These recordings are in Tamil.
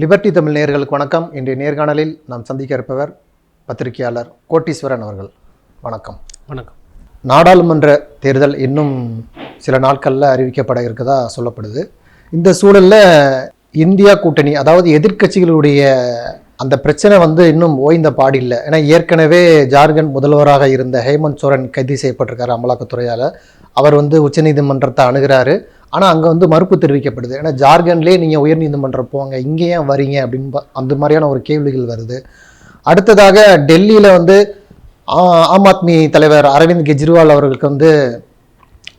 லிபர்டி தமிழ் நேயர்களுக்கு வணக்கம். இன்றைய நேர்காணலில் நாம் சந்திக்க இருப்பவர் பத்திரிகையாளர் கோட்டீஸ்வரன் அவர்கள். வணக்கம். வணக்கம். நாடாளுமன்ற தேர்தல் இன்னும் சில நாட்களில் அறிவிக்கப்பட இருக்கதா சொல்லப்படுது. இந்த சூழலில் இந்தியா கூட்டணி அதாவது எதிர்க்கட்சிகளுடைய அந்த பிரச்சனை வந்து இன்னும் ஓய்ந்த பாடில்லை ஏன்னா ஏற்கனவே ஜார்க்கண்ட் முதல்வராக இருந்த ஹேமந்த் சோரன் கைது செய்யப்பட்டிருக்காரு அமலாக்கத்துறையால். அவர் வந்து உச்சநீதிமன்றத்தை அணுகிறாரு. ஆனால் அங்கே வந்து மறுப்பு தெரிவிக்கப்படுது. ஏன்னா ஜார்க்கண்ட்லேயே நீங்கள் உயர்நீதிமன்றம் போங்க இங்கே ஏன் வரீங்க அப்படின்னு அந்த மாதிரியான ஒரு கேள்விகள் வருது. அடுத்ததாக டெல்லியில் வந்து ஆ- ஆம் ஆத்மி தலைவர் அரவிந்த் கெஜ்ரிவால் அவர்களுக்கு வந்து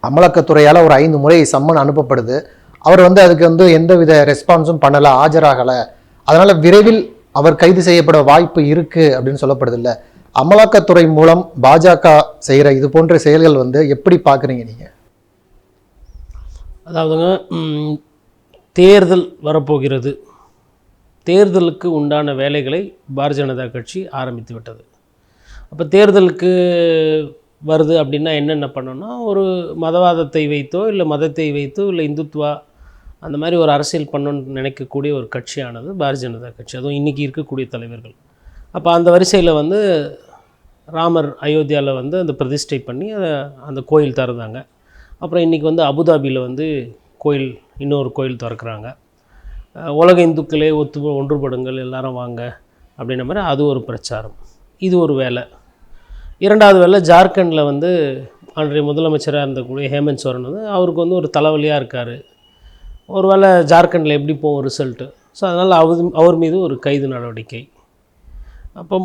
அமலாக்கத்துறையால் ஒரு ஐந்து முறை சம்மன் அனுப்பப்படுது. அவர் வந்து அதுக்கு வந்து எந்தவித ரெஸ்பான்ஸும் பண்ணலை ஆஜராகலை. அதனால் விரைவில் அவர் கைது செய்யப்பட வாய்ப்பு இருக்குது அப்படின்னு சொல்லப்படுது இல்லை அமலாக்கத்துறை மூலம் பாஜக செய்கிற இது போன்ற செயல்கள் வந்து எப்படி பார்க்குறீங்க நீங்கள் அதாவதுங்க தேர்தல் வரப்போகிறது. தேர்தலுக்கு உண்டான வேலைகளை பாரதிய ஜனதா கட்சி ஆரம்பித்து விட்டது. அப்போ தேர்தலுக்கு வருது அப்படின்னா என்னென்ன பண்ணணும்னா ஒரு மதவாதத்தை வைத்தோ இல்லை மதத்தை வைத்தோ இல்லை இந்துத்துவா அந்த மாதிரி ஒரு அரசியல் பண்ணணும்னு நினைக்கக்கூடிய ஒரு கட்சியானது பாரதிய ஜனதா கட்சி. அதுவும் இன்றைக்கி இருக்கக்கூடிய தலைவர்கள். அப்போ அந்த வரிசையில் வந்து ராமர் அயோத்தியாவில் வந்து அந்த பிரதிஷ்டை பண்ணி அதை அந்த கோயில் திறந்தாங்க. அப்புறம் இன்றைக்கி வந்து அபுதாபியில் வந்து கோயில் இன்னொரு கோயில் திறக்கிறாங்க. உலக இந்துக்களே ஒத்து ஒன்றுபடுங்கள் எல்லாரும் வாங்க அப்படின்ற மாதிரி அது ஒரு பிரச்சாரம். இது ஒரு வேலை. இரண்டாவது வேலை ஜார்க்கண்டில் வந்து அன்றைய முதலமைச்சராக இருந்தக்கூடிய ஹேமந்த் சோரன் வந்து அவருக்கு வந்து ஒரு தலைவலியாக இருக்கார். ஒரு வேளை ஜார்க்கண்டில் எப்படி போகும் ரிசல்ட்டு ஸோ அதனால் அவர் அவர் மீது ஒரு கைது நடவடிக்கை. அப்போ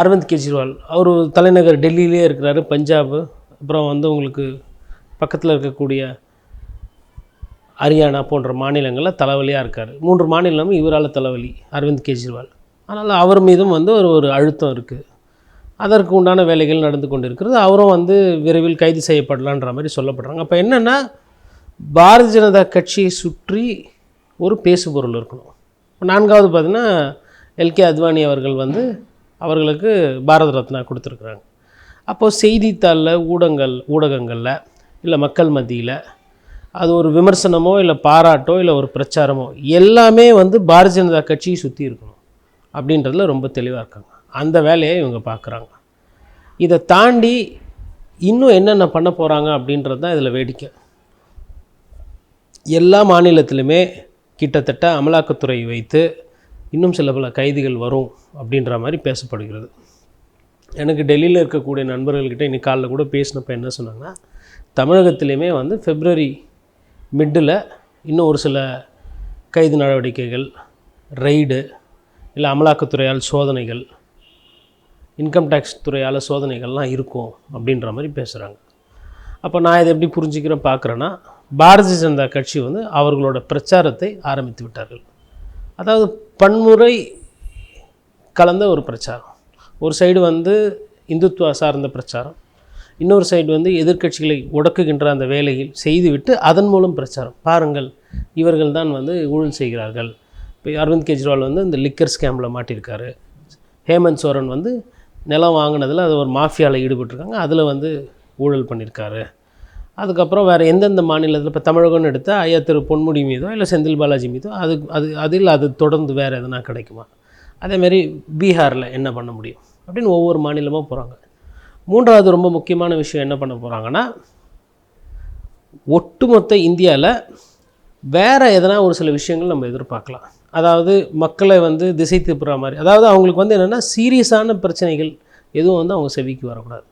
அரவிந்த் கெஜ்ரிவால் அவர் தலைநகர் டெல்லியிலே இருக்கிறாரு பஞ்சாப். அப்புறம் வந்து உங்களுக்கு பக்கத்தில் இருக்கக்கூடிய ஹரியானா போன்ற மாநிலங்களில் தலைவலியாக இருக்கார். மூன்று மாநிலமும் இவரால் தலைவலி அரவிந்த் கெஜ்ரிவால். அதனால் அவர் மீதும் வந்து ஒரு ஒரு அழுத்தம் இருக்குது அதற்கு உண்டான வேலைகள் நடந்து கொண்டிருக்கிறது. அவரும் வந்து விரைவில் கைது செய்யப்படலான்ற மாதிரி சொல்லப்படுறாங்க. அப்போ என்னென்னா பாரதிய ஜனதா கட்சியை சுற்றி ஒரு பேசுபொருள் இருக்கணும். இப்போ நான்காவது பார்த்தீங்கன்னா எல்கே அத்வானி அவர்கள் வந்து அவர்களுக்கு பாரத ரத்னா கொடுத்துருக்குறாங்க. அப்போது செய்தித்தாளில் ஊடகங்கள் ஊடகங்களில் இல்லை மக்கள் மத்தியில். அது ஒரு விமர்சனமோ இல்லை பாராட்டோ இல்லை ஒரு பிரச்சாரமோ எல்லாமே வந்து பாரதிய ஜனதா கட்சியை சுற்றி இருக்கணும். அப்படின்றதுல ரொம்ப தெளிவாக இருக்காங்க. அந்த வேலையை இவங்க பார்க்குறாங்க இதை தாண்டி இன்னும் என்னென்ன பண்ண போகிறாங்க அப்படின்றது தான் இதில் வேடிக்கை. எல்லா மாநிலத்திலுமே கிட்டத்தட்ட அமலாக்கத்துறை வைத்து இன்னும் சில பல கைதிகள் வரும் அப்படின்ற மாதிரி பேசப்படுகிறது. எனக்கு டெல்லியில் இருக்கக்கூடிய நண்பர்கள்கிட்ட இன்னைக்கு காலைல கூட பேசினப்ப என்ன சொன்னாங்கன்னா தமிழகத்திலையுமே வந்து ஃபெப்ரவரி மிட்டில் இன்னும் ஒரு சில கைது நடவடிக்கைகள் ரெய்டு இல்லை அமலாக்கத்துறையால் சோதனைகள் இன்கம் டேக்ஸ் துறையால் சோதனைகள்லாம் இருக்கும் அப்படின்ற மாதிரி பேசுகிறாங்க அப்போ நான் இதை எப்படி புரிஞ்சுக்கிறேன் பார்க்குறேன்னா பாரதிய ஜனதா கட்சி வந்து அவர்களோட பிரச்சாரத்தை ஆரம்பித்து விட்டார்கள். அதாவது பன்முறை கலந்த ஒரு பிரச்சாரம். ஒரு சைடு வந்து இந்துத்துவா சார்ந்த பிரச்சாரம் இன்னொரு சைடு வந்து எதிர்க்கட்சிகளை உடக்குகின்ற அந்த வேலையில் செய்துவிட்டு அதன் மூலம் பிரச்சாரம். பாருங்கள் இவர்கள் தான் வந்து ஊழல் செய்கிறார்கள். இப்போ அரவிந்த் கெஜ்ரிவால் வந்து இந்த லிக்கர் ஸ்கேமில் மாட்டியிருக்காரு ஹேமந்த் சோரன் வந்து நிலம் வாங்கினதில் அது ஒரு மாஃபியாவில் ஈடுபட்டிருக்காங்க. அதில் வந்து ஊழல் பண்ணியிருக்காரு அதுக்கப்புறம் வேறு எந்தெந்த மாநிலத்தில் இப்போ தமிழகம்னு எடுத்தால் ஐயா திரு பொன்முடி மீதோ இல்லை செந்தில் பாலாஜி மீதோ அது அது அதில் அது தொடர்ந்து வேறு எதனா கிடைக்குமா? அதேமாரி பீகாரில் என்ன பண்ண முடியும்? அப்படின்னு ஒவ்வொரு மாநிலமாக போகிறாங்க மூன்றாவது ரொம்ப முக்கியமான விஷயம் என்ன பண்ண போகிறாங்கன்னா ஒட்டுமொத்த இந்தியாவில் வேறு எதனா ஒரு சில விஷயங்கள் நம்ம எதிர்பார்க்கலாம். அதாவது மக்களை வந்து திசை திருப்புற மாதிரி அதாவது அவங்களுக்கு வந்து என்னென்னா சீரியஸான பிரச்சனைகள் எதுவும் வந்து அவங்க செவிக்கு வரக்கூடாது.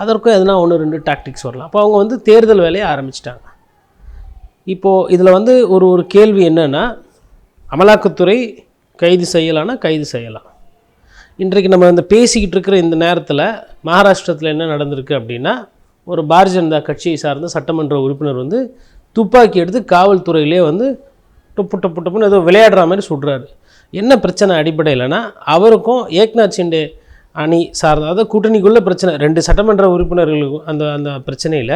அதற்கும் எதனா ஒன்று ரெண்டு டாக்டிக்ஸ் வரலாம். அப்போ அவங்க வந்து தேர்தல் வேலையை ஆரம்பிச்சிட்டாங்க. இப்போது இதில் வந்து ஒரு ஒரு கேள்வி என்னென்னா அமலாக்கத்துறை கைது செய்யலான்னா கைது செய்யலாம். இன்றைக்கு நம்ம இந்த பேசிக்கிட்டு இருக்கிற இந்த நேரத்தில் மகாராஷ்டிரத்தில் என்ன நடந்திருக்கு அப்படின்னா ஒரு பாரதிய ஜனதா கட்சியை சார்ந்த சட்டமன்ற உறுப்பினர் வந்து துப்பாக்கி எடுத்து காவல்துறையிலே வந்து டொப்பு டொப்பு டொப்புன்னு ஏதோ விளையாடுற மாதிரி சுடுறாரு என்ன பிரச்சனை அடிப்படையில்னா அவருக்கும் ஏக்நாத் சிண்டே அணி சார்ந்த அதாவது கூட்டணிக்குள்ளே பிரச்சனை ரெண்டு சட்டமன்ற உறுப்பினர்களுக்கும் அந்த அந்த பிரச்சனையில்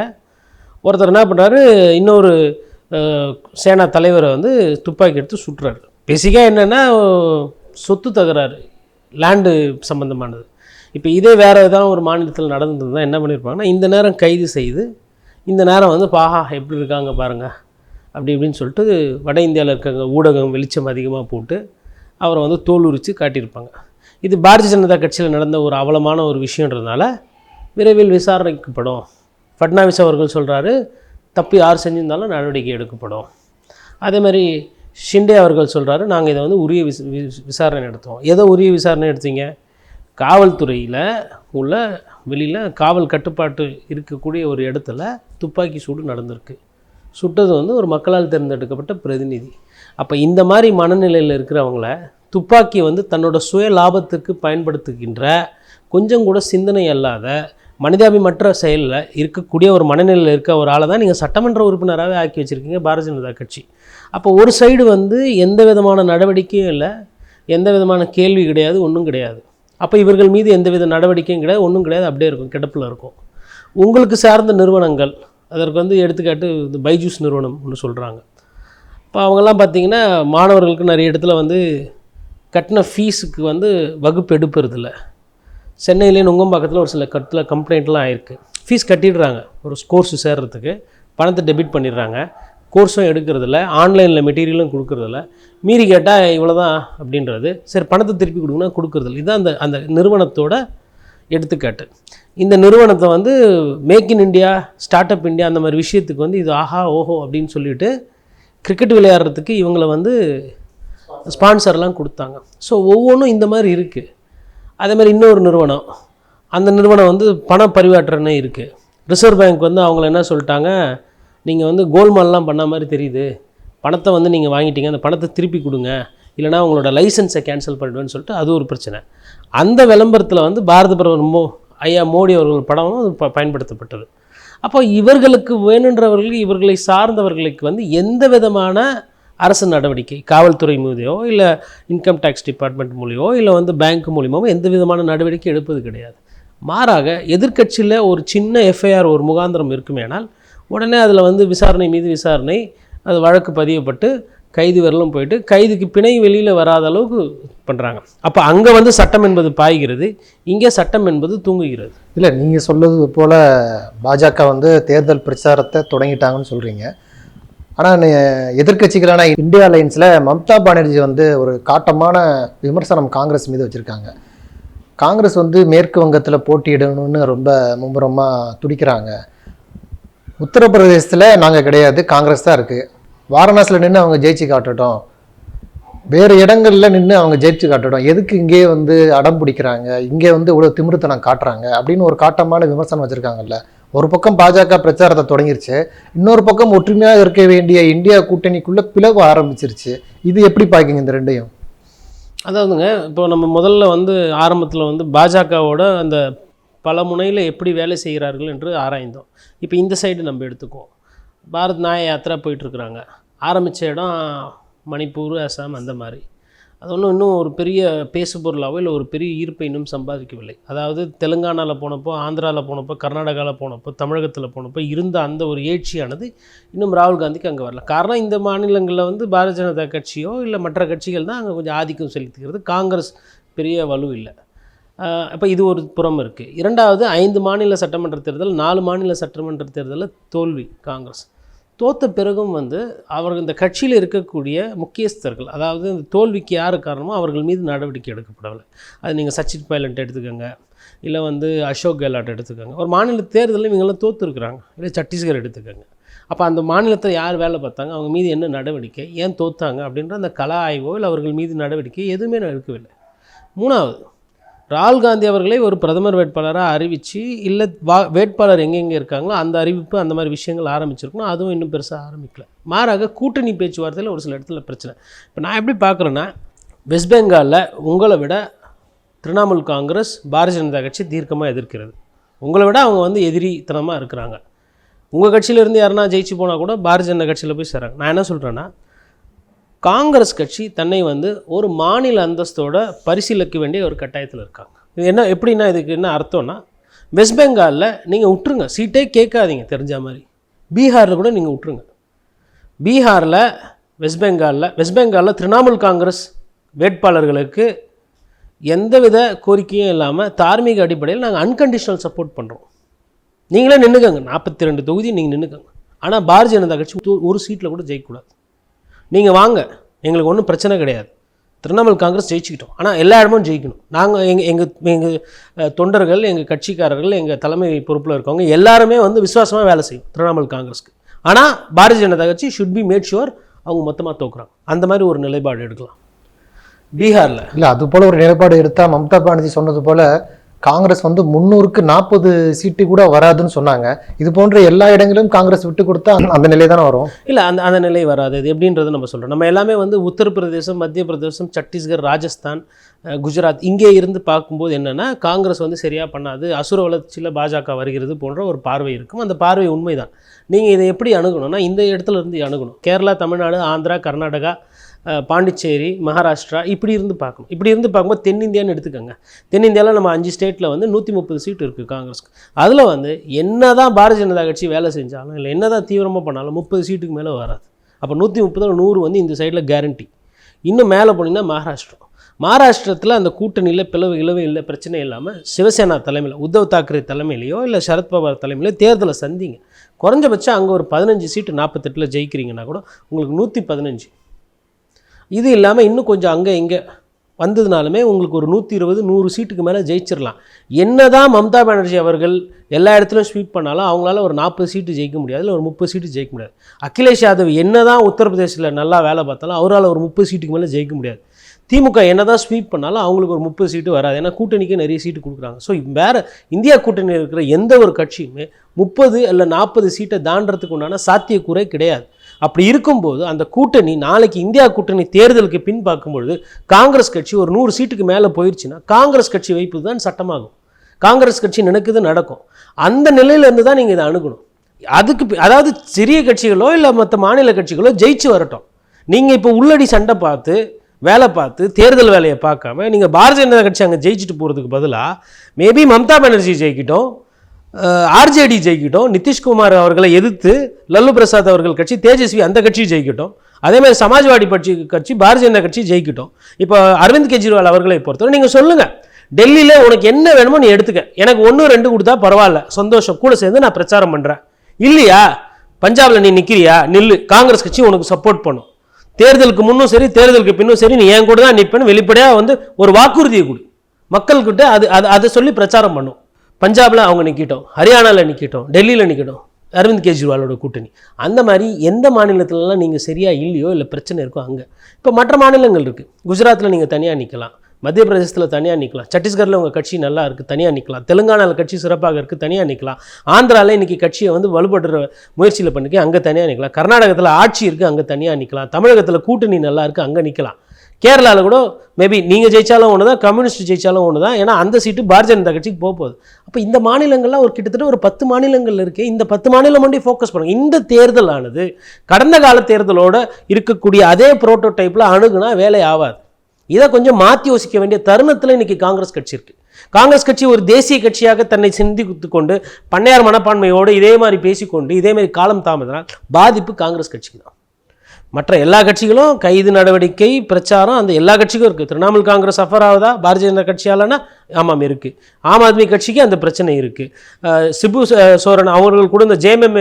ஒருத்தர் என்ன பண்ணுறாரு இன்னொரு சேனா தலைவரை வந்து துப்பாக்கி எடுத்து சுட்டுறாரு. பேசிக்காக என்னென்னா சொத்து தகராறு. லேண்டு சம்மந்தமானது இப்போ இதே வேறு ஏதாவது ஒரு மாநிலத்தில் நடந்திருந்தால் என்ன பண்ணியிருப்பாங்கன்னா இந்த நேரம் கைது செய்து இந்த நேரம் வந்து பாஹா எப்படி இருக்காங்க பாருங்கள் அப்படி இப்படின்னு சொல்லிட்டு வட இந்தியாவில் இருக்காங்க ஊடகம் வெளிச்சம் அதிகமாக போட்டு அவரை வந்து தோல் உரித்து காட்டியிருப்பாங்க. இது பாரதிய ஜனதா கட்சியில் நடந்த ஒரு அவலமான ஒரு விஷயன்றதுனால விரைவில் விசாரணைக்கப்படும். ஃபட்னாவிஸ் அவர்கள் சொல்கிறாரு தப்பு யார் செஞ்சிருந்தாலும் நடவடிக்கை எடுக்கப்படும். அதே மாதிரி ஷிண்டே அவர்கள் சொல்கிறாரு நாங்கள் இதை வந்து உரிய விச விசாரணை நடத்துவோம். எதை உரிய விசாரணை எடுத்தீங்க? காவல்துறையில் உள்ள வெளியில் காவல் கட்டுப்பாட்டு இருக்கக்கூடிய ஒரு இடத்துல துப்பாக்கி சூடு நடந்திருக்கு. சுட்டது வந்து ஒரு மக்களால் தேர்ந்தெடுக்கப்பட்ட பிரதிநிதி. அப்போ இந்த மாதிரி மனநிலையில் இருக்கிறவங்கள துப்பாக்கி வந்து தன்னோட சுய லாபத்துக்கு பயன்படுத்துகின்ற கொஞ்சம் கூட சிந்தனை அல்லாத மனிதாபிமற்ற செயலில் இருக்கக்கூடிய ஒரு மனநிலையில் இருக்க ஒரு ஆளை தான் நீங்கள் சட்டமன்ற உறுப்பினராகவே ஆக்கி வச்சுருக்கீங்க பாரதிய ஜனதா கட்சி. அப்போ ஒரு சைடு வந்து எந்த விதமான நடவடிக்கையும் இல்லை எந்த விதமான கேள்வி கிடையாது ஒன்றும் கிடையாது. அப்போ இவர்கள் மீது எந்த வித நடவடிக்கையும் கிடையாது ஒன்றும் கிடையாது அப்படியே இருக்கும் கிடப்பில் இருக்கும். உங்களுக்கு சார்ந்த நிறுவனங்கள் அதற்கு வந்து எடுத்துக்காட்டு இந்த பைஜூஸ் நிறுவனம் ஒன்று சொல்கிறாங்க இப்போ அவங்கெல்லாம் பார்த்திங்கன்னா மாணவர்களுக்கு நிறைய இடத்துல வந்து கட்டின ஃபீஸுக்கு வந்து வகுப்பு எடுப்புறதில்ல. சென்னையிலே நுங்கம்பாக்கத்தில் ஒரு சில கட்டில் கம்ப்ளைண்ட்லாம் ஆயிருக்கு. ஃபீஸ் கட்டிடுறாங்க ஒரு கோர்ஸ் சேர்றதுக்கு பணத்தை டெபிட் பண்ணிடுறாங்க. கோர்ஸும் எடுக்கிறதில்ல ஆன்லைனில் மெட்டீரியலும் கொடுக்கறதில்ல. மீறி கேட்டால் இவ்வளோ தான் அப்படின்றது. சரி பணத்தை திருப்பி கொடுங்கன்னா கொடுக்குறதில்ல. இதுதான் அந்த அந்த நிறுவனத்தோட எடுத்துக்காட்டு. இந்த நிறுவனத்தை வந்து make in India start up India அந்த மாதிரி விஷயத்துக்கு வந்து இது ஆஹா ஓஹோ அப்படின்னு சொல்லிட்டு கிரிக்கெட் விளையாடுறதுக்கு இவங்களை வந்து ஸ்பான்சர்லாம் கொடுத்தாங்க. ஸோ ஒவ்வொன்றும் இந்த மாதிரி இருக்குது அதே மாதிரி இன்னொரு நிறுவனம். அந்த நிறுவனம் வந்து பண பரிவாற்றனே இருக்குது ரிசர்வ் பேங்க் வந்து அவங்கள என்ன சொல்லிட்டாங்க? நீங்கள் வந்து கோல்மால்லாம் பண்ண மாதிரி தெரியுது. பணத்தை வந்து நீங்கள் வாங்கிட்டீங்க அந்த பணத்தை திருப்பி கொடுங்க. இல்லைனா உங்களோட லைசன்ஸை கேன்சல் பண்ணிடுவேன்னு சொல்லிட்டு அது ஒரு பிரச்சனை. அந்த விளம்பரத்தில் வந்து பாரத பிரதமர் மோ ஐயா மோடி அவர்கள் படமும் அது ப பயன்படுத்தப்பட்டது. அப்போ இவர்களுக்கு வேணுன்றவர்கள் இவர்களை சார்ந்தவர்களுக்கு வந்து எந்த விதமான அரசு நடவடிக்கை? காவல்துறை மூலியோ இல்லை இன்கம் டேக்ஸ் டிபார்ட்மெண்ட் மூலியோ இல்லை வந்து பேங்க் மூலியமோ எந்த விதமான நடவடிக்கை எடுப்பது கிடையாது. மாறாக எதிர்க்கட்சியில் ஒரு சின்ன எஃப்ஐஆர் ஒரு முகாந்திரம் இருக்குமேனால் உடனே அதில் வந்து விசாரணை மீது விசாரணை அது வழக்கு பதியப்பட்டு கைது வரலும் போயிட்டு கைதுக்கு பிணை வெளியில் வராத அளவுக்கு பண்ணுறாங்க அப்போ அங்கே வந்து சட்டம் என்பது பாய்கிறது இங்கே சட்டம் என்பது தூங்குகிறது. இல்லை நீங்கள் சொல்வது போல் பாஜக வந்து தேர்தல் பிரச்சாரத்தை தொடங்கிட்டாங்கன்னு சொல்கிறீங்க ஆனால் எதிர்க்கட்சிகளான இந்தியா அலையன்ஸில் மம்தா பானர்ஜி வந்து ஒரு காட்டமான விமர்சனம் காங்கிரஸ் மீது வச்சுருக்காங்க. காங்கிரஸ் வந்து மேற்கு வங்கத்தில் போட்டியிடணும்னு ரொம்ப மும்முரமாக துடிக்கிறாங்க. உத்தரப்பிரதேசத்தில் நாங்கள் கிடையாது காங்கிரஸ் தான் இருக்குது வாரணாசியில் நின்று அவங்க ஜெயிச்சு காட்டட்டும். வேறு இடங்களில் நின்று அவங்க ஜெயிச்சு காட்டட்டும். எதுக்கு இங்கே வந்து அடம் பிடிக்கிறாங்க? இங்கே வந்து இவ்வளோ திமிருத்தனம் காட்டுறாங்க? அப்படின்னு ஒரு காட்டமான விமர்சனம் வச்சுருக்காங்கல்ல. ஒரு பக்கம் பாஜக பிரச்சாரத்தை தொடங்கிருச்சு. இன்னொரு பக்கம் ஒற்றுமையாக இருக்க வேண்டிய இந்தியா கூட்டணிக்குள்ளே பிளவு ஆரம்பிச்சிருச்சு. இது எப்படி பார்க்கிங்க இந்த ரெண்டையும்? அதாவதுங்க இப்போ நம்ம முதல்ல வந்து ஆரம்பத்தில் வந்து பாஜகவோட அந்த பல முனையில் எப்படி வேலை செய்கிறார்கள் என்று ஆராய்ந்தோம். இப்போ இந்த சைடு நம்ம எடுத்துக்குவோம். பாரத் நாய யாத்திரா போயிட்டுருக்குறாங்க. ஆரம்பித்த இடம் மணிப்பூர் அசாம் அந்த மாதிரி. அது ஒன்றும் இன்னும் ஒரு பெரிய பேசுபொருளாவோ இல்லை ஒரு பெரிய ஈர்ப்பை இன்னும் சம்பாதிக்கவில்லை. அதாவது தெலுங்கானாவில் போனப்போ ஆந்திராவில் போனப்போ கர்நாடகாவில் போனப்போ தமிழகத்தில் போனப்போ இருந்த அந்த ஒரு ஏழ்ச்சியானது இன்னும் ராகுல் காந்திக்கு அங்கே வரல. காரணம் இந்த மாநிலங்களில் வந்து பாரதிய ஜனதா கட்சியோ இல்லை மற்ற கட்சிகள் தான் அங்கே கொஞ்சம் ஆதிக்கம் செலுத்துகிறது காங்கிரஸ் பெரிய வலு இல்லை. அப்போ இது ஒரு புறம் இருக்குது இரண்டாவது ஐந்து மாநில சட்டமன்ற தேர்தல் நாலு மாநில சட்டமன்ற தேர்தலில் தோல்வி காங்கிரஸ். தோத்த பிறகும் வந்து அவர்கள் இந்த கட்சியில் இருக்கக்கூடிய முக்கியஸ்தர்கள் அதாவது இந்த தோல்விக்கு யார் காரணமோ அவர்கள் மீது நடவடிக்கை எடுக்கப்படவில்லை. அது நீங்கள் சச்சின் பைலட் எடுத்துக்கோங்க இல்லை வந்து அசோக் கெலாட் எடுத்துக்கோங்க. ஒரு மாநில தேர்தலில் இவங்கெல்லாம் தோற்றுருக்குறாங்க இல்லை சத்தீஸ்கர் எடுத்துக்கோங்க. அப்போ அந்த மாநிலத்தில் யார் வேலை பார்த்தாங்க அவங்க மீது என்ன நடவடிக்கை ஏன் தோத்தாங்க அப்படின்ற அந்த கலா ஆய்வோ இல்லை அவர்கள் மீது நடவடிக்கை எதுவுமே எடுக்கவில்லை. மூணாவது ராகுல் காந்தி அவர்களை ஒரு பிரதமர் வேட்பாளராக அறிவித்து இல்லை வா வேட்பாளர் எங்கெங்கே இருக்காங்களோ அந்த அறிவிப்பு அந்த மாதிரி விஷயங்கள் ஆரம்பிச்சிருக்கணும். அதுவும் இன்னும் பெருசாக ஆரம்பிக்கல. மாறாக கூட்டணி பேச்சுவார்த்தையில் ஒரு சில இடத்துல பிரச்சனை. இப்போ நான் எப்படி பார்க்குறேன்னா வெஸ்ட் பெங்காலில் உங்களை விட திரிணாமுல் காங்கிரஸ் பாரதிய ஜனதா கட்சி தீர்க்கமாக எதிர்க்கிறது. உங்களை விட அவங்க வந்து எதிரித்தனமாக இருக்கிறாங்க. உங்கள் கட்சியிலேருந்து யாருன்னா ஜெயிச்சு போனால் கூட பாரதிய ஜனதா கட்சியில் போய் சேராங்க. நான் என்ன சொல்கிறேன்னா காங்கிரஸ் கட்சி தன்னை வந்து ஒரு மாநில அந்தஸ்தோட பரிசீலிக்க வேண்டிய ஒரு கட்டாயத்தில் இருக்காங்க. இது என்ன எப்படின்னா இதுக்கு என்ன அர்த்தம்னா வெஸ்ட் பெங்காலில் நீங்கள் விட்டுருங்க சீட்டே கேட்காதீங்க தெரிஞ்ச மாதிரி. பீகாரில் கூட நீங்கள் விட்டுருங்க பீகாரில் வெஸ்ட் பெங்காலில் வெஸ்ட் பெங்காலில் திரிணாமுல் காங்கிரஸ் வேட்பாளர்களுக்கு எந்தவித கோரிக்கையும் இல்லாமல் தார்மீக அடிப்படையில் நாங்கள் அன்கண்டிஷனல் சப்போர்ட் பண்ணுறோம் நீங்களே நின்றுக்கங்க நாற்பத்தி ரெண்டு தொகுதி நீங்கள் நின்றுக்கங்க ஆனால் பாரதிய ஜனதா கட்சி ஒரு- ஒரு சீட்டில் கூட ஜெயிக்கக்கூடாது. நீங்கள் வாங்க. எங்களுக்கு ஒன்றும் பிரச்சனை கிடையாது. திரிணாமுல் காங்கிரஸ் ஜெயிச்சுக்கிட்டோம். ஆனால் எல்லா இடமும் ஜெயிக்கணும். நாங்கள் எங்கள் எங்கள் எங்கள் தொண்டர்கள் எங்கள் கட்சிக்காரர்கள் எங்கள் தலைமை பொறுப்பில் இருக்கவங்க எல்லாருமே வந்து விசுவாசமாக வேலை செய்யும் திரிணாமுல் காங்கிரஸ்க்கு. ஆனால் பாரதிய ஜனதா கட்சி ஷுட் பி மேட் ஷுவர் அவங்க மொத்தமாக தோக்குறாங்க. அந்த மாதிரி ஒரு நிலைப்பாடு எடுக்கலாம். பீகாரில். இல்லை அது போல் ஒரு நிலைப்பாடு எடுத்தால் மம்தா பானர்ஜி சொன்னது போல் காங்கிரஸ் வந்து முன்னூறுக்கு நாற்பது சீட்டு கூட வராதுன்னு சொன்னாங்க. இது போன்ற எல்லா இடங்களிலும் காங்கிரஸ் விட்டு கொடுத்தா அந்த நிலை தானே வரும்? இல்லை அந்த அந்த நிலை வராது. இது எப்படின்றது நம்ம சொல்கிறோம் நம்ம எல்லாமே வந்து உத்தரப்பிரதேசம் மத்திய பிரதேசம் சத்தீஸ்கர் ராஜஸ்தான் குஜராத் இங்கே இருந்து பார்க்கும்போது என்னென்னா காங்கிரஸ் வந்து சரியாக பண்ணாது. அசுர வளர்ச்சியில் பாஜக வருகிறது போன்ற ஒரு பார்வை இருக்கும். அந்த பார்வை உண்மைதான். நீங்கள் இதை எப்படி அணுகணும்னா இந்த இடத்துல இருந்து அணுகணும். கேரளா தமிழ்நாடு ஆந்திரா கர்நாடகா பாண்டிச்சேரி மகாராஷ்டிரா இப்படி இருந்து பார்க்கணும். இப்படி இருந்து பார்க்கும்போது தென்னிந்தியான்னு எடுத்துக்கோங்க. தென்னிந்தியாவில் நம்ம அஞ்சு ஸ்டேட்டில் வந்து நூற்றி முப்பது சீட்டு இருக்குது காங்கிரஸ்க்கு. அதில் வந்து என்ன தான் பாரதிய ஜனதா கட்சி வேலை செஞ்சாலும் இல்லை என்ன தான் தீவிரமாக பண்ணாலும் முப்பது சீட்டுக்கு மேலே வராது. அப்போ நூற்றி முப்பதில் நூறு வந்து இந்த சைடில் கேரண்டி இன்னும் மேலே போனீங்கன்னா மகாராஷ்டிரம் மகாராஷ்டிரத்தில் அந்த கூட்டணியில் பிளவு இளவு இல்லை பிரச்சனை இல்லாமல் சிவசேனா தலைமையில் உத்தவ் தாக்கரே தலைமையிலையோ இல்லை சரத்பவார் தலைமையிலையோ தேர்தலை சந்திங்க. குறைஞ்சபட்சம் அங்கே ஒரு பதினஞ்சு சீட்டு நாற்பத்தெட்டில் ஜெயிக்கிறீங்கன்னா கூட உங்களுக்கு நூற்றி பதினஞ்சு. இது இல்லாமல் இன்னும் கொஞ்சம் அங்கே இங்கே வந்ததுனாலுமே உங்களுக்கு ஒரு நூற்றி இருபது நூறு சீட்டுக்கு மேலே ஜெயிச்சிடலாம் என்னதான் மம்தா பானர்ஜி அவர்கள் எல்லா இடத்துலையும் ஸ்வீப் பண்ணாலும் அவங்களால ஒரு நாற்பது சீட்டு ஜெயிக்க முடியாது இல்லை ஒரு முப்பது சீட்டு ஜெயிக்க முடியாது. அகிலேஷ் யாதவ் என்ன தான் உத்தரப்பிரதேசத்தில் நல்லா வேலை பார்த்தாலும் அவரால் ஒரு முப்பது சீட்டுக்கு மேலே ஜெயிக்க முடியாது. திமுக என்னதான் ஸ்வீப் பண்ணாலும் அவங்களுக்கு ஒரு முப்பது சீட்டு வராது. ஏன்னா கூட்டணிக்கு நிறைய சீட்டு கொடுக்குறாங்க. ஸோ வேறு இந்தியா கூட்டணியில் இருக்கிற எந்த ஒரு கட்சியுமே முப்பது இல்லை நாற்பது சீட்டை தாண்டறதுக்கு உண்டான சாத்தியக்கூறே கிடையாது. அப்படி இருக்கும்போது அந்த கூட்டணி நாளைக்கு இந்தியா கூட்டணி தேர்தலுக்கு பின் பார்க்கும்பொழுது காங்கிரஸ் கட்சி ஒரு நூறு சீட்டுக்கு மேலே போயிடுச்சுன்னா காங்கிரஸ் கட்சி வைப்பது தான் சட்டமாகும். காங்கிரஸ் கட்சி நினைக்குது நடக்கும். அந்த நிலையிலேருந்து தான் நீங்கள் இதை அணுகணும். அதுக்கு பி- அதாவது சிறிய கட்சிகளோ இல்லை மற்ற மாநில கட்சிகளோ ஜெயிச்சு வரட்டும். நீங்கள் இப்போ உள்ளடி சண்டை பார்த்து வேலை பார்த்து தேர்தல் வேலையை பார்க்காம நீங்கள் பாரதிய ஜனதா கட்சி அங்கே ஜெயிச்சுட்டு போகிறதுக்கு பதிலாக மேபி மம்தா பானர்ஜி ஜெயிக்கிட்டோம். ஆர்ஜேடி ஜெயிக்கட்டும் நிதிஷ்குமார் அவர்களை எதிர்த்து லல்லு பிரசாத் அவர்கள் கட்சி தேஜஸ்வி அந்த கட்சி ஜெயிக்கட்டும். அதே மாதிரி சமாஜ்வாடி கட்சி கட்சி பாரதிய ஜனதா கட்சி ஜெயிக்கட்டும். இப்போ அரவிந்த் கெஜ்ரிவால் அவர்களை பொறுத்தவரை நீங்கள் சொல்லுங்கள் டெல்லியில் உனக்கு என்ன வேணுமோ நீ எடுத்துக்க. எனக்கு ஒன்று ரெண்டு கொடுத்தா பரவாயில்ல. சந்தோஷம். கூட சேர்ந்து நான் பிரச்சாரம் பண்ணுறேன் இல்லையா? பஞ்சாபில் நீ நிற்கிறியா நில்லு. காங்கிரஸ் கட்சி உனக்கு சப்போர்ட் பண்ணும். தேர்தலுக்கு முன்னும் சரி தேர்தலுக்கு பின்னும் சரி நீ என் கூட தான் நிற்பேன்னு வெளிப்படையாக வந்து ஒரு வாக்குறுதியை கொடு. மக்கள்கிட்ட அது அதை சொல்லி பிரச்சாரம் பண்ணும். பஞ்சாபில் அவங்க நிற்கட்டும் ஹரியானாவில் நிற்கட்டும் டெல்லியில் நிற்கட்டும் அரவிந்த் கெஜ்ரிவாலோட கூட்டணி. அந்த மாதிரி எந்த மாநிலத்துலலாம் நீங்கள் சரியாக இல்லையோ இல்லை பிரச்சனை இருக்கோ அங்கே. இப்போ மற்ற மாநிலங்கள் இருக்குது குஜராத்தில் நீங்கள் தனியாக நிற்கலாம் மத்திய பிரதேசத்தில் தனியாக நிற்கலாம் சத்தீஸ்கரில் உங்கள் கட்சி நல்லா இருக்குது தனியாக நிற்கலாம் தெலுங்கானாவில் கட்சி சிறப்பாக இருக்குது தனியாக நிற்கலாம் ஆந்திராவில் இன்றைக்கி கட்சியை வந்து வலுப்படுற முயற்சியில் பண்ணிக்க அங்கே தனியாக நிற்கலாம் கர்நாடகத்தில் ஆட்சி இருக்குது அங்கே தனியாக நிற்கலாம் தமிழகத்தில் கூட்டணி நல்லா இருக்குது அங்கே நிற்கலாம் கேரளாவில் கூட மேபி நீங்கள் ஜெயிச்சாலும் ஒன்று தான் கம்யூனிஸ்ட் ஜெயிச்சாலும் ஒன்று தான் ஏன்னா அந்த சீட்டு பாரதிய ஜனதா கட்சிக்கு போக போகுது. இப்போ இந்த மாநிலங்கள்லாம் ஒரு கிட்டத்தட்ட ஒரு பத்து மாநிலங்கள் இருக்குது இந்த பத்து மாநிலம் மட்டும் ஃபோக்கஸ் பண்ணுங்க. இந்த தேர்தலானது கடந்த கால தேர்தலோடு இருக்கக்கூடிய அதே புரோட்டோடைப்பில் அணுகுனா வேலை ஆகாது இதை கொஞ்சம் மாற்றி யோசிக்க வேண்டிய தருணத்தில் இன்னைக்கு காங்கிரஸ் கட்சி இருக்குது காங்கிரஸ் கட்சி ஒரு தேசிய கட்சியாக தன்னை சிந்தித்து கொண்டு பண்ணையார் மனப்பான்மையோடு இதே மாதிரி பேசிக்கொண்டு இதே மாதிரி காலம் தாமதனால் பாதிப்பு காங்கிரஸ் கட்சிக்கு தான். மற்ற எல்லா கட்சிகளும் கைது நடவடிக்கை பிரச்சாரம் அந்த எல்லா கட்சிக்கும் இருக்குது திரிணாமுல் காங்கிரஸ் சஃபர் ஆகுதா? பாரதிய ஜனதா கட்சியாலனா ஆமாம் இருக்குது ஆம் ஆத்மி கட்சிக்கு அந்த பிரச்சனை இருக்குது சிபு சோரன் அவர்கள் கூட இந்த ஜேஎம்எம்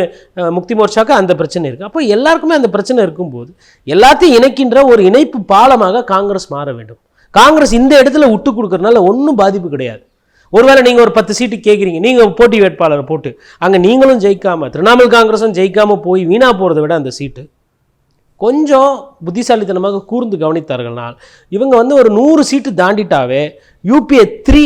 முக்தி மோர்ச்சாக்கு அந்த பிரச்சனை இருக்குது அப்போ எல்லாருக்குமே அந்த பிரச்சனை இருக்கும்போது எல்லாத்தையும் இணைக்கின்ற ஒரு இணைப்பு பாலமாக காங்கிரஸ் மாற வேண்டும். காங்கிரஸ் இந்த இடத்துல விட்டு கொடுக்குறதுனால ஒன்றும் பாதிப்பு கிடையாது. ஒருவேளை நீங்கள் ஒரு பத்து சீட்டு கேட்குறீங்க நீங்கள் போட்டி வேட்பாளரை போட்டு அங்கே நீங்களும் ஜெயிக்காமல் திரிணாமுல் காங்கிரஸும் ஜெயிக்காமல் போய் வீணாக போகிறத விட அந்த சீட்டு கொஞ்சம் புத்திசாலித்தனமாக கூர்ந்து கவனித்தார்கள்னால் இவங்க வந்து ஒரு நூறு சீட்டு தாண்டிட்டாவே யூபிஏ த்ரீ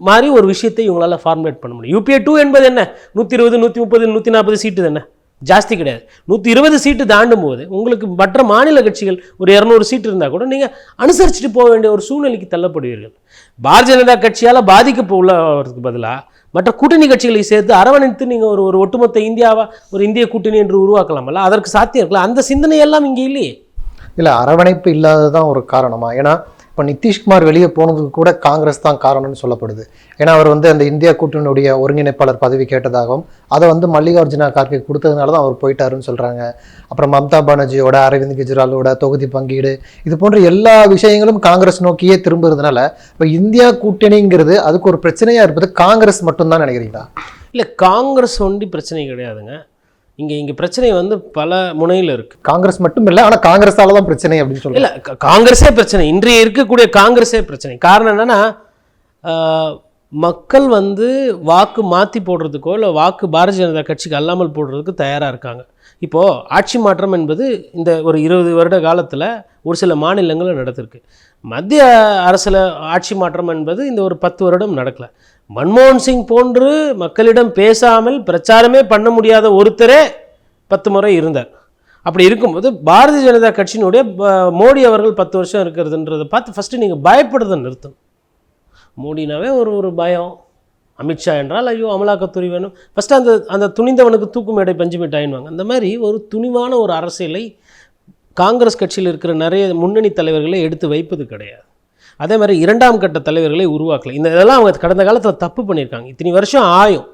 மாதிரி ஒரு விஷயத்தை இவங்களால் ஃபார்முலேட் பண்ண முடியும். யூபிஏ டூ என்பது என்ன? நூற்றி இருபது நூற்றி முப்பது நூற்றி நாற்பது சீட்டு தானே? ஜாஸ்தி கிடையாது. நூற்றி இருபது சீட்டு தாண்டும் போது உங்களுக்கு மற்ற மாநில கட்சிகள் ஒரு இரநூறு சீட்டு இருந்தால் கூட நீங்கள் அனுசரிச்சுட்டு போக வேண்டிய ஒரு சூழ்நிலைக்கு தள்ளப்படுவீர்கள். பாரதிய ஜனதா கட்சியால் பாதிக்க உள்ளவருக்கு பதிலாக மற்ற கூட்டணி கட்சிகளை சேர்த்து அரவணைத்து நீங்கள் ஒரு ஒரு ஒட்டுமொத்த இந்தியாவா ஒரு இந்திய கூட்டணி என்று உருவாக்கலாமல்ல? அதற்கு சாத்தியம் இருக்கலாம் அந்த சிந்தனை எல்லாம் இங்கே இல்லையே. இல்லை அரவணைப்பு இல்லாததான் ஒரு காரணமாக ஏன்னா இப்போ நிதிஷ்குமார் வெளியே போனதுக்கு கூட காங்கிரஸ் தான் காரணம்னு சொல்லப்படுது. ஏன்னா அவர் வந்து அந்த இந்தியா கூட்டணியுடைய ஒருங்கிணைப்பாளர் பதவி கேட்டதாகவும் அதை வந்து மல்லிகார்ஜுனா கார்கே கொடுத்ததுனால தான் அவர் போயிட்டாருன்னு சொல்கிறாங்க அப்புறம் மம்தா பானர்ஜியோட அரவிந்த் கெஜ்ரிவாலோட தொகுதி பங்கீடு இது போன்ற எல்லா விஷயங்களும் காங்கிரஸ் நோக்கியே திரும்புறதுனால இப்போ இந்தியா கூட்டணிங்கிறது அதுக்கு ஒரு பிரச்சனையாக இருப்பது காங்கிரஸ் மட்டும்தான் நினைக்கிறீங்களா? இல்லை காங்கிரஸ் ஒண்டி பிரச்சனை கிடையாதுங்க. இங்கே இங்கே பிரச்சனை வந்து பல முனையில் இருக்குது காங்கிரஸ் மட்டும் இல்லை ஆனா காங்கிரஸால தான் பிரச்சனை அப்படின்னு சொல்லுங்க இல்லை காங்கிரஸே பிரச்சனை. இன்றைய இருக்கக்கூடிய காங்கிரஸே பிரச்சனை. காரணம் என்னன்னா மக்கள் வந்து வாக்கு மாற்றி போடுறதுக்கோ இல்லை வாக்கு பாரதிய ஜனதா கட்சிக்கு அல்லாமல் போடுறதுக்கு தயாராக இருக்காங்க. இப்போது ஆட்சி மாற்றம் என்பது இந்த ஒரு இருபது வருட காலத்தில் ஒரு சில மாநிலங்களில் நடந்திருக்கு. மத்திய அரசில் ஆட்சி மாற்றம் என்பது இந்த ஒரு பத்து வருடம் நடக்கல. மன்மோகன் சிங் போன்று மக்களிடம் பேசாமல் பிரச்சாரமே பண்ண முடியாத ஒருத்தரே பத்து முறை இருந்தார். அப்படி இருக்கும்போது பாரதிய ஜனதா கட்சியினுடைய மோடி அவர்கள் பத்து வருஷம் இருக்கிறதுன்றதை பார்த்து ஃபஸ்ட்டு நீங்கள் பயப்படுறதை நிறுத்தணும் மோடினாவே ஒரு ஒரு பயம். அமித்ஷா என்றால் ஐயோ அமலாக்கத்துறை வேணும். ஃபஸ்ட்டு அந்த அந்த துணிந்தவனுக்கு தூக்கு மேடை பஞ்சு மிட்டாயின்வாங்க அந்த மாதிரி ஒரு துணிவான ஒரு அரசியலை காங்கிரஸ் கட்சியில் இருக்கிற நிறைய முன்னணி தலைவர்களை எடுத்து வைப்பது கிடையாது. அதே மாதிரி இரண்டாம் கட்ட தலைவர்களை உருவாக்கல. இந்த இதெல்லாம் அவங்க கடந்த காலத்தில் தப்பு பண்ணியிருக்காங்க. இத்தனை வருஷம் ஆயும்.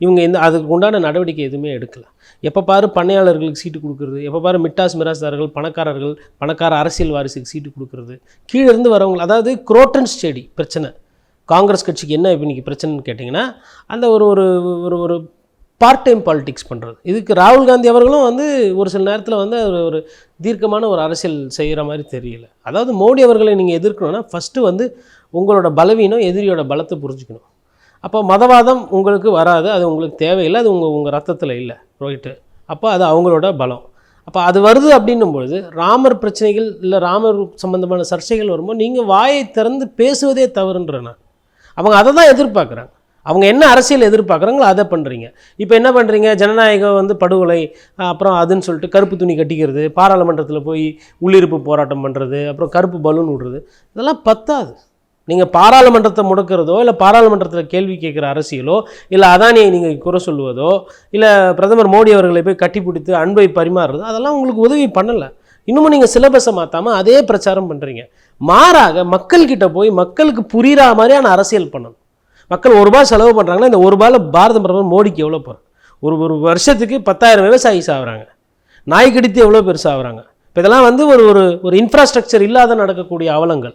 இவங்க இந்த அதுக்கு உண்டான நடவடிக்கை எதுவுமே எடுக்கல. எப்போ பாரு பண்ணையாளர்களுக்கு சீட்டு கொடுக்குறது எப்போ பாரு மிட்டாஸ் மிராஸ்தாரர்கள் பணக்காரர்கள் பணக்கார அரசியல் வாரிசுக்கு சீட்டு கொடுக்குறது கீழே இருந்து வரவங்க அதாவது குரோட்டன் ஸ்டேடி பிரச்சனை. காங்கிரஸ் கட்சிக்கு என்ன இப்போ பிரச்சனைன்னு கேட்டிங்கன்னா அந்த ஒரு ஒரு ஒரு ஒரு பார்ட் டைம் பாலிடிக்ஸ் பண்ணுறது இதுக்கு ராகுல் காந்தி அவர்களும் வந்து ஒரு சில நேரத்தில் வந்து ஒரு ஒரு தீர்க்கமான ஒரு அரசியல் செய்கிற மாதிரி தெரியல. அதாவது மோடி அவர்களை நீங்கள் எதிர்க்கணும்னா ஃபஸ்ட்டு வந்து உங்களோட பலவீனம் எதிரியோட பலத்தை புரிஞ்சுக்கணும். அப்போ மதவாதம் உங்களுக்கு வராது அது உங்களுக்கு தேவையில்லை அது உங்கள் உங்கள் ரத்தத்தில் இல்லை ரோஹிட்டு அப்போ அது அவங்களோட பலம். அப்போ அது வருது அப்படின்னும் பொழுது ராமர் பிரச்சனைகள் இல்லை ராமர் சம்மந்தமான சர்ச்சைகள் வரும்போது நீங்கள் வாயை திறந்து பேசுவதே தவறுன்ற நான் அவங்க அதை தான் எதிர்பார்க்குறாங்க. அவங்க என்ன அரசியல் எதிர்பார்க்குறாங்களோ அதை பண்ணுறீங்க இப்போ என்ன பண்ணுறீங்க ஜனநாயகம் வந்து படுகொலை அப்புறம் அதுன்னு சொல்லிட்டு கருப்பு துணி கட்டிக்கிறது பாராளுமன்றத்தில் போய் உள்ளிருப்பு போராட்டம் பண்ணுறது அப்புறம் கருப்பு பலூன் விடுறது இதெல்லாம் பத்தாது. நீங்கள் பாராளுமன்றத்தை முடக்கிறதோ இல்லை பாராளுமன்றத்தில் கேள்வி கேட்குற அரசியலோ இல்லை அதானியை நீங்கள் குறை சொல்லுவதோ இல்லை பிரதமர் மோடி அவர்களை போய் கட்டி பிடித்து அன்பை பரிமாறுறதோ அதெல்லாம் உங்களுக்கு உதவி பண்ணலை. இன்னமும் நீங்கள் சிலபஸை மாற்றாமல் அதே பிரச்சாரம் பண்ணுறீங்க மாறாக மக்கள்கிட்ட போய் மக்களுக்கு புரிகிற மாதிரியான அரசியல் பண்ணணும். மக்கள் ஒரு ரூபாய் செலவு பண்ணுறாங்கன்னா இந்த ஒரு ரூபாயில் பாரத பிரதமர் மோடிக்கு எவ்வளோ போகிறோம் ஒரு ஒரு வருஷத்துக்கு பத்தாயிரம் விவசாயி சாகுறாங்க நாய் கடித்து எவ்வளோ பேர் சாகுறாங்க இப்போ இதெல்லாம் வந்து ஒரு ஒரு ஒரு இன்ஃப்ராஸ்ட்ரக்சர் இல்லாத நடக்கக்கூடிய அவலங்கள்.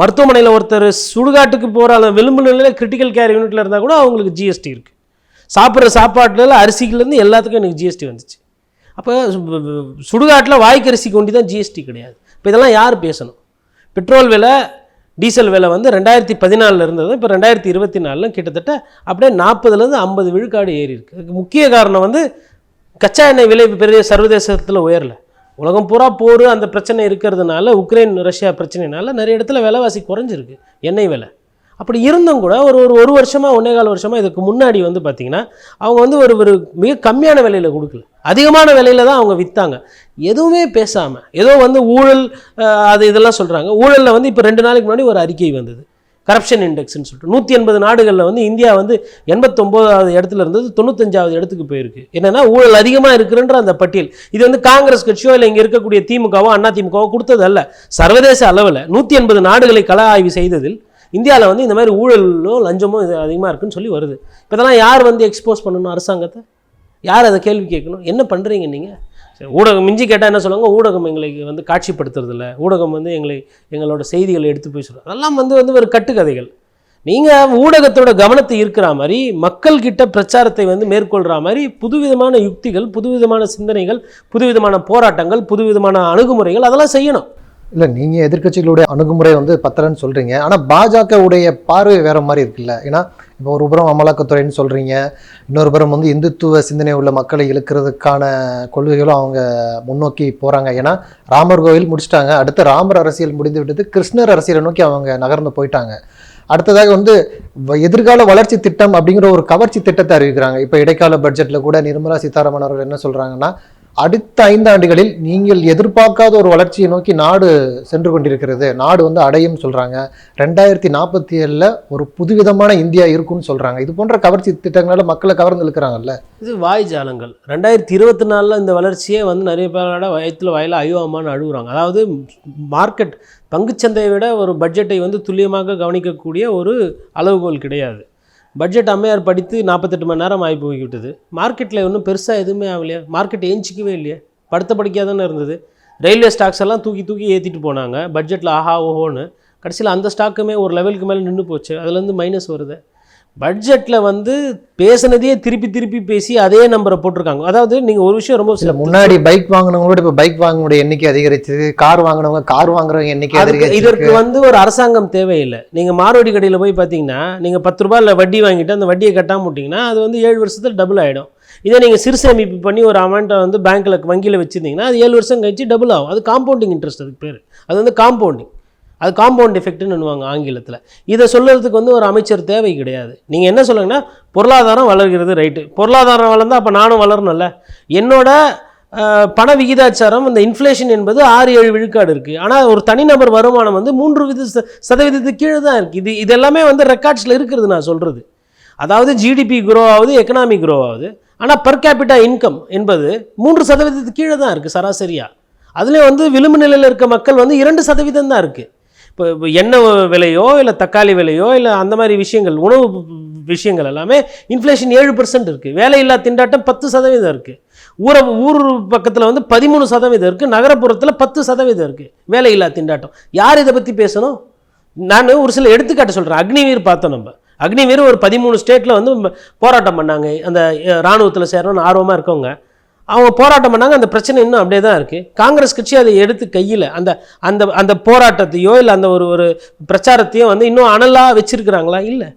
மருத்துவமனையில் ஒருத்தர் சுடுகாட்டுக்கு போகிற அந்த விளிம்பு நிலையில் கிரிட்டிக்கல் கேர் யூனிட்டில் இருந்தால் கூட அவங்களுக்கு ஜிஎஸ்டி இருக்குது சாப்பிட்ற சாப்பாட்டுல அரிசிக்குலேருந்து எல்லாத்துக்கும் எனக்கு ஜிஎஸ்டி வந்துச்சு. அப்போ சுடுகாட்டில் வாய்க்கரிசி கொண்டு தான் ஜிஎஸ்டி கிடையாது. இப்போ இதெல்லாம் யார் பேசணும்? பெட்ரோல் விலை டீசல் விலை வந்து ரெண்டாயிரத்தி பதினாலில் இருந்தது இப்போ ரெண்டாயிரத்தி இருபத்தி நாலில் கிட்டத்தட்ட அப்படியே நாற்பதுலேருந்து ஐம்பது விழுக்காடு ஏறி இருக்குது அதுக்கு முக்கிய காரணம் வந்து கச்சா எண்ணெய் விலை பெரிய சர்வதேசத்தில் உயரலை. உலகம் பூரா போர் அந்த பிரச்சனை இருக்கிறதுனால உக்ரைன் ரஷ்யா பிரச்சனைனால நிறைய இடத்துல விலைவாசி குறைஞ்சிருக்கு எண்ணெய் விலை. அப்படி இருந்தும் கூட ஒரு ஒரு ஒரு வருஷமாக ஒன்றே கால் வருஷமாக இதுக்கு முன்னாடி வந்து பார்த்திங்கன்னா அவங்க வந்து ஒரு ஒரு மிக கம்மியான விலையில் கொடுக்கல. அதிகமான விலையில் தான் அவங்க விற்றாங்க எதுவுமே பேசாமல் ஏதோ வந்து ஊழல் அது இதெல்லாம் சொல்கிறாங்க ஊழலில் வந்து இப்போ ரெண்டு நாளைக்கு முன்னாடி ஒரு அறிக்கை வந்தது. கரப்ஷன் இண்டெக்ஸ்னு சொல்லிட்டு. நூற்றி எண்பது நாடுகளில் வந்து இந்தியா வந்து எண்பத்தொம்போதாவது இடத்துல இருந்தது தொண்ணூத்தஞ்சாவது இடத்துக்கு போயிருக்கு. என்னென்னா ஊழல் அதிகமாக இருக்குன்ற அந்த பட்டியல். இது வந்து காங்கிரஸ் கட்சியோ இல்லை இங்கே இருக்கக்கூடிய திமுகவோ அண்ணா திமுகவோ கொடுத்தது அல்ல சர்வதேச அளவில் நூற்றி எண்பது நாடுகளை கள ஆய்வு செய்ததில் இந்தியாவில் வந்து இந்த மாதிரி ஊழலோ லஞ்சமோ இது அதிகமாக இருக்குன்னு சொல்லி வருது. இப்போ இதெல்லாம் யார் வந்து எக்ஸ்போஸ் பண்ணணும் அரசாங்கத்தை? யார் அதை கேள்வி கேட்கணும்? என்ன பண்ணுறீங்க நீங்கள் சரி ஊடகம் மிஞ்சி கேட்டால் என்ன சொல்லுவாங்க? ஊடகம் எங்களுக்கு வந்து காட்சிப்படுத்துறதில்ல. ஊடகம் வந்து எங்களை எங்களோட செய்திகளை எடுத்து போய் சொல்லுவாங்க அதெல்லாம் வந்து வந்து ஒரு கட்டுக்கதைகள். நீங்கள் ஊடகத்தோட கவனத்தை இருக்கிற மாதிரி மக்கள்கிட்ட பிரச்சாரத்தை வந்து மேற்கொள்கிற மாதிரி புதுவிதமான யுக்திகள் புதுவிதமான சிந்தனைகள் புதுவிதமான போராட்டங்கள் புதுவிதமான அணுகுமுறைகள் அதெல்லாம் செய்யணும். இல்லை நீங்கள் எதிர்க்கட்சிகளுடைய அணுகுமுறை வந்து பத்தலன்னு சொல்கிறீங்க ஆனால் பாஜகவுடைய பார்வை வேறு மாதிரி இருக்குல்ல. ஏன்னா இப்போ ஒரு புறம் அமலாக்கத்துறைன்னு சொல்கிறீங்க இன்னொரு புறம் வந்து இந்துத்துவ சிந்தனை உள்ள மக்களை இழுக்கிறதுக்கான கொள்கைகளும் அவங்க முன்னோக்கி போகிறாங்க ஏன்னா ராமர் கோவில் முடிச்சிட்டாங்க. அடுத்து ராமர் அரசியல் முடிந்து விட்டது கிருஷ்ணர் அரசியலை நோக்கி அவங்க நகர்ந்து போயிட்டாங்க. அடுத்ததாக வந்து வ- எதிர்கால வளர்ச்சி திட்டம் அப்படிங்கிற ஒரு கவர்ச்சி திட்டத்தை அறிவிக்கிறாங்க. இப்போ இடைக்கால பட்ஜெட்டில் கூட நிர்மலா சீதாராமன் அவர்கள் என்ன சொல்கிறாங்கன்னா அடுத்த ஐந்தாண்டுகளில் நீங்கள் எதிர்பார்க்காத ஒரு வளர்ச்சியை நோக்கி நாடு சென்று கொண்டிருக்கிறது. நாடு வந்து அடையும் சொல்கிறாங்க ரெண்டாயிரத்தி நாற்பத்தி ஏழில் ஒரு புதுவிதமான இந்தியா இருக்கும்னு சொல்கிறாங்க இது போன்ற கவர்ச்சி திட்டங்களால் மக்களை கவர்ந்து இருக்கிறாங்கல்ல இது வாய் ஜாலங்கள். ரெண்டாயிரத்தி இருபத்தி நாலில் இந்த வளர்ச்சியே வந்து நிறைய பேரோட வயத்தில் வயலில் ஐயோமான்னு அழுகுறாங்க அதாவது மார்க்கெட் பங்குச்சந்தையை விட ஒரு பட்ஜெட்டை வந்து துல்லியமாக கவனிக்கக்கூடிய ஒரு அளவுகோல் கிடையாது. பட்ஜெட் அம்மையார் படித்து நாற்பத்தெட்டு மணி நேரம் ஆகி போய்விட்டது. மார்க்கெட்டில் ஒன்றும் பெருசாக எதுவுமே ஆகலையா. மார்க்கெட் ஏஞ்சிக்கவே இல்லையா. படுத்த படிக்காக தானே இருந்தது. ரயில்வே ஸ்டாக்ஸ் எல்லாம் தூக்கி தூக்கி ஏற்றிட்டு போனாங்க. பட்ஜெட்டில் ஆஹா ஓஹோன்னு. கடைசியில் அந்த ஸ்டாக்குமே ஒரு லெவலுக்கு மேலே நின்று போச்சு. அதுலேருந்து மைனஸ் வருது. பட்ஜெட்டில் வந்து பேசுனதையே திருப்பி திருப்பி பேசி அதே நம்பரை போட்டிருக்காங்க. அதாவது நீங்கள் ஒரு விஷயம் ரொம்ப இல்ல முன்னாடி பைக் வாங்கினவங்களோட இப்ப பைக் வாங்கினோட எண்ணிக்கை அதிகரிச்சது கார் வாங்கினவங்க கார் வாங்குறவங்க எண்ணிக்கை அதிகரிச்சு இதற்கு வந்து ஒரு அரசாங்கம் தேவையில்லை. நீங்கள் மார்வாடி கடையில் போய் பார்த்தீங்கன்னா நீங்கள் பத்து ரூபாயில் வட்டி வாங்கிட்டு அந்த வட்டியை கட்டாம விட்டிங்கன்னா அது வந்து ஏழு வருஷத்தில் டபுள் ஆகிடும் இதே நீங்கள் சிறு சேமிப்பு பண்ணி ஒரு அமௌண்ட்டை வந்து பேங்க்கில் வங்கியில் வச்சுருந்தீங்கன்னா அது ஏழு வருஷம் கழிச்சு டபுள் ஆகும். அது காம்பவுண்டிங் இன்ட்ரெஸ்ட் அதுக்கு பேர். அது வந்து காம்பவுண்டிங் அது காம்பவுண்ட் எஃபெக்ட்னு சொல்லுவாங்க ஆங்கிலத்தில். இதை சொல்கிறதுக்கு வந்து ஒரு அமைச்சர் தேவை கிடையாது. நீங்கள் என்ன சொல்லுங்கன்னா பொருளாதாரம் வளர்கிறது ரைட்டு பொருளாதாரம் வளர்ந்தால் அப்போ நானும் வளரணும்ல. என்னோட பண விகிதாச்சாரம் இந்த இன்ஃப்ளேஷன் என்பது ஆறு ஏழு விழுக்காடு இருக்குது ஆனால் ஒரு தனிநபர் வருமானம் வந்து மூன்று வித ச- சதவீதத்துக்கு கீழே தான் இருக்குது இது இதெல்லாமே வந்து ரெக்கார்ட்ஸில் இருக்கிறது நான் சொல்கிறது அதாவது ஜிடிபி குரோ ஆகுது எக்கனாமி குரோ ஆகுது. ஆனால் பர் கேபிட்டா இன்கம் என்பது மூன்று சதவீதத்துக்கு கீழே தான் இருக்குது சராசரியாக அதுலேயும் வந்து விளிம்பு நிலையில் இருக்க மக்கள் வந்து இரண்டு சதவீதம் தான் இருக்குது இப்போ எண்ணெய் விலையோ இல்லை தக்காளி விலையோ இல்லை அந்த மாதிரி விஷயங்கள் உணவு விஷயங்கள் எல்லாமே இன்ஃப்ளேஷன் ஏழு பர்சன்ட் இருக்குது வேலையில்லா திண்டாட்டம் பத்து சதவீதம் இருக்குது ஊர ஊர் பக்கத்தில் வந்து பதிமூணு சதவீதம் இருக்குது நகரப்புறத்தில் பத்து சதவீதம் இருக்குது வேலையில்லா திண்டாட்டம். யார் இதை பற்றி பேசணும்? நான் ஒரு சில எடுத்துக்காட்டு சொல்கிறேன் அக்னிவீர் பார்த்தோம் நம்ம. அக்னிவீர் ஒரு பதிமூணு ஸ்டேட்டில் வந்து போராட்டம் பண்ணாங்க. அந்த இராணுவத்தில் சேரணும்னு ஆர்வமாக இருக்கவங்க. அவங்க போராட்டம் பண்ணாங்க அந்த பிரச்சனை இன்னும் அப்படியே தான் இருக்குது காங்கிரஸ் கட்சி அதை எடுத்து கையில் அந்த அந்த அந்த போராட்டத்தையோ இல்லை அந்த ஒரு ஒரு பிரச்சாரத்தையோ வந்து இன்னும் அனலாக வச்சுருக்கிறாங்களா? இல்லை.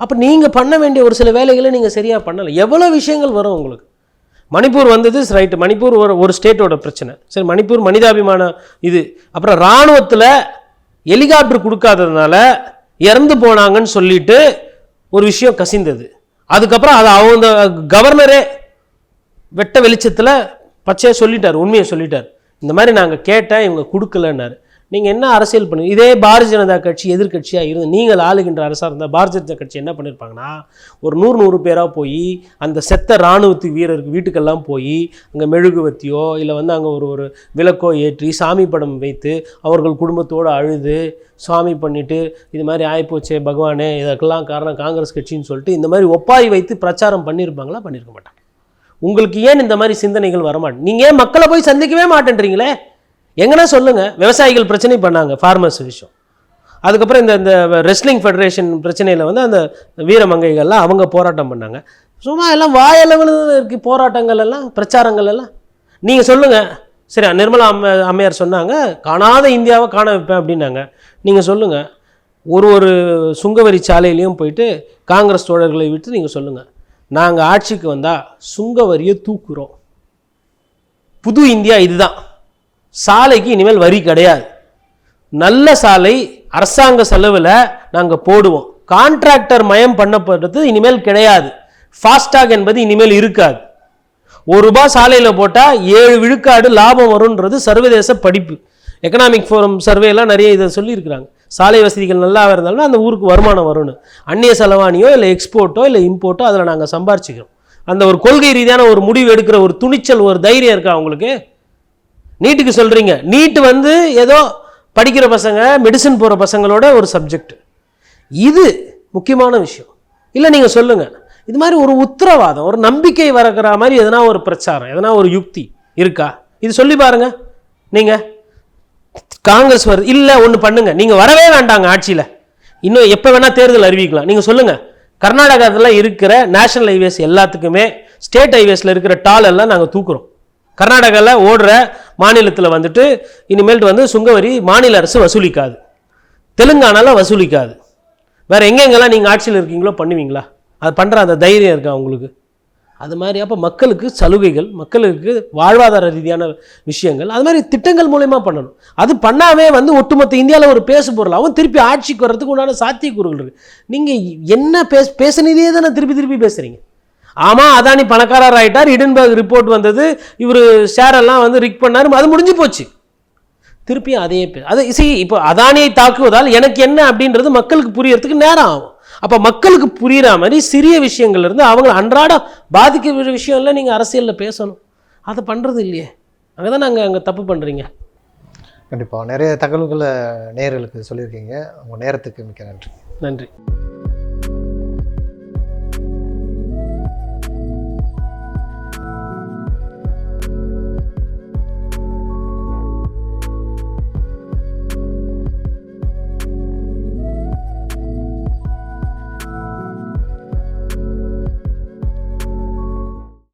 அப்போ நீங்கள் பண்ண வேண்டிய ஒரு சில வேலைகளை நீங்கள் சரியாக பண்ணலை. எவ்வளோ விஷயங்கள் வரும் உங்களுக்கு? மணிப்பூர் வந்தது ரைட்டு மணிப்பூர் ஒரு ஒரு ஸ்டேட்டோட பிரச்சனை. சரி மணிப்பூர் மனிதாபிமான இது. அப்புறம் இராணுவத்தில் ஹெலிகாப்டர் கொடுக்காததுனால இறந்து போனாங்கன்னு சொல்லிட்டு ஒரு விஷயம் கசிந்தது. அதுக்கப்புறம் அதை அவங்க கவர்னரே வெட்ட வெளிச்சத்தில் பச்சையாக சொல்லிட்டார் உண்மையை சொல்லிட்டார். இந்த மாதிரி நாங்கள் கேட்டேன் இவங்க கொடுக்கலன்னாரு. நீங்கள் என்ன அரசியல் பண்ணி இதே பாரதிய ஜனதா கட்சி எதிர்க்கட்சியாக இருந்து நீங்கள் ஆளுகின்ற அரசாக இருந்தால் பாரதிய ஜனதா கட்சி என்ன பண்ணியிருப்பாங்கன்னா ஒரு நூறு நூறு பேராக போய் அந்த செத்த இராணுவத்து வீரருக்கு வீட்டுக்கெல்லாம் போய் அங்கே மெழுகுவத்தியோ இல்லை வந்து அங்கே ஒரு ஒரு விளக்கோ ஏற்றி சாமி படம் வைத்து அவர்கள் குடும்பத்தோடு அழுது சுவாமி பண்ணிவிட்டு இது மாதிரி ஆயிப்போச்சே பகவானே இதற்கெல்லாம் காரணம் காங்கிரஸ் கட்சின்னு சொல்லிட்டு இந்த மாதிரி ஒப்பாரி வைத்து பிரச்சாரம் பண்ணியிருப்பாங்களா பண்ணியிருக்க மாட்டாங்க. உங்களுக்கு ஏன் இந்த மாதிரி சிந்தனைகள் வரமாட்டேன்? நீங்கள் ஏன் மக்களை போய் சந்திக்கவே மாட்டேன்றீங்களே? எங்கன்னா சொல்லுங்கள் விவசாயிகள் பிரச்சனை பண்ணாங்க ஃபார்மர்ஸ் விஷயம். அதுக்கப்புறம் இந்த இந்த ரெஸ்லிங் ஃபெடரேஷன் பிரச்சனையில் வந்து அந்த வீரமங்கைகள்லாம் அவங்க போராட்டம் பண்ணாங்க. சும்மா எல்லாம் வாயளவில் இருக்குது போராட்டங்கள் எல்லாம் பிரச்சாரங்கள் எல்லாம். நீங்கள் சொல்லுங்கள் சரி நிர்மலா அம்ம அம்மையார் சொன்னாங்க காணாத இந்தியாவை காண வைப்பேன் அப்படின்னாங்க. நீங்கள் சொல்லுங்கள் ஒரு ஒரு சுங்கவரி சாலையிலையும் போயிட்டு காங்கிரஸ் தோழர்களை விட்டு நீங்கள் சொல்லுங்கள் நாங்கள் ஆட்சிக்கு வந்தால் சுங்க வரியை தூக்குறோம். புது இந்தியா இதுதான். சாலைக்கு இனிமேல் வரி கிடையாது. நல்ல சாலை அரசாங்க செலவில் நாங்கள் போடுவோம். கான்ட்ராக்டர் மயம் பண்ணப்படுறது இனிமேல் கிடையாது. ஃபாஸ்டாக் என்பது இனிமேல் இருக்காது. ஒரு ரூபாய் சாலையில் போட்டால் ஏழு விழுக்காடு லாபம் வரும்ன்றது சர்வதேச படிப்பு. எக்கனாமிக் ஃபோரம் சர்வேலாம் நிறைய இதை சொல்லியிருக்கிறாங்க. சாலை வசதிகள் நல்லா இருந்தாலும் அந்த ஊருக்கு வருமானம் வரும்னு. அந்நிய செலவாணியோ இல்லை எக்ஸ்போர்ட்டோ இல்லை இம்போர்ட்டோ அதில் நாங்கள் சம்பாரிச்சிக்கிறோம். அந்த ஒரு கொள்கை ரீதியான ஒரு முடிவு எடுக்கிற ஒரு துணிச்சல் ஒரு தைரியம் இருக்கா உங்களுக்கு? நீட்டுக்கு சொல்கிறீங்க நீட்டு வந்து ஏதோ படிக்கிற பசங்க மெடிசன் போகிற பசங்களோட ஒரு சப்ஜெக்ட் இது முக்கியமான விஷயம். இல்லை நீங்கள் சொல்லுங்கள் இது மாதிரி ஒரு உத்தரவாதம் ஒரு நம்பிக்கை வரக்கிற மாதிரி எதனா ஒரு பிரச்சாரம் எதனா ஒரு யுக்தி இருக்கா? இது சொல்லி பாருங்க. நீங்கள் காங்கிரஸ் வருது இல்லை ஒன்று பண்ணுங்க. நீங்கள் வரவே வேண்டாங்க ஆட்சியில். இன்னும் எப்போ வேணால் தேர்தல் அறிவிக்கலாம். நீங்கள் சொல்லுங்கள் கர்நாடகாவில் இருக்கிற நேஷனல் ஹைவேஸ் எல்லாத்துக்குமே ஸ்டேட் ஹைவேஸில் இருக்கிற டால் எல்லாம் நாங்கள் தூக்குறோம். கர்நாடகாவில் ஓடுற மாநிலத்தில் வந்துட்டு இனிமேல்ட்டு வந்து சுங்கவரி மாநில அரசு வசூலிக்காது. தெலுங்கானால வசூலிக்காது. வேறு எங்கெங்கெல்லாம் நீங்கள் ஆட்சியில் இருக்கீங்களோ பண்ணுவீங்களா? அது பண்ணுற அந்த தைரியம் இருக்கா உங்களுக்கு? அது மாதிரி அப்போ மக்களுக்கு சலுகைகள் மக்களுக்கு வாழ்வாதார ரீதியான விஷயங்கள் அது மாதிரி திட்டங்கள் மூலயமா பண்ணணும். அது பண்ணாமே வந்து ஒட்டுமொத்த இந்தியாவில் ஒரு பேசு பொருளாகவும் திருப்பி ஆட்சிக்கு வர்றதுக்கு உண்டான சாத்தியக்கூறுகள் இருக்குது நீங்கள் என்ன பேச பேசினதே தானே திருப்பி திருப்பி பேசுகிறீங்க ஆமாம் அதானி பணக்காரர் ஆயிட்டார் இடன்பர்க் ரிப்போர்ட் வந்தது இவர் ஷேரெல்லாம் வந்து ரிக் பண்ணார் அது முடிஞ்சு போச்சு. திருப்பி அதே பே அது சி இப்போ அதானியை தாக்குவதால் எனக்கு என்ன அப்படின்றது மக்களுக்கு புரியறதுக்கு நேரம் ஆகும். அப்போ மக்களுக்கு புரிகிற மாதிரி சிறிய விஷயங்கள்ல இருந்து அவங்க அன்றாடம் பாதிக்கிற விஷயம்ல நீங்கள் அரசியலில் பேசணும். அதை பண்ணுறது இல்லையே. அங்கே தான் நாங்கள் அங்கே தப்பு பண்ணுறீங்க கண்டிப்பாக நிறைய தகவல்களை நேயர்களுக்கு சொல்லியிருக்கீங்க. உங்கள் நேரத்துக்கு மிக்க நன்றி. நன்றி.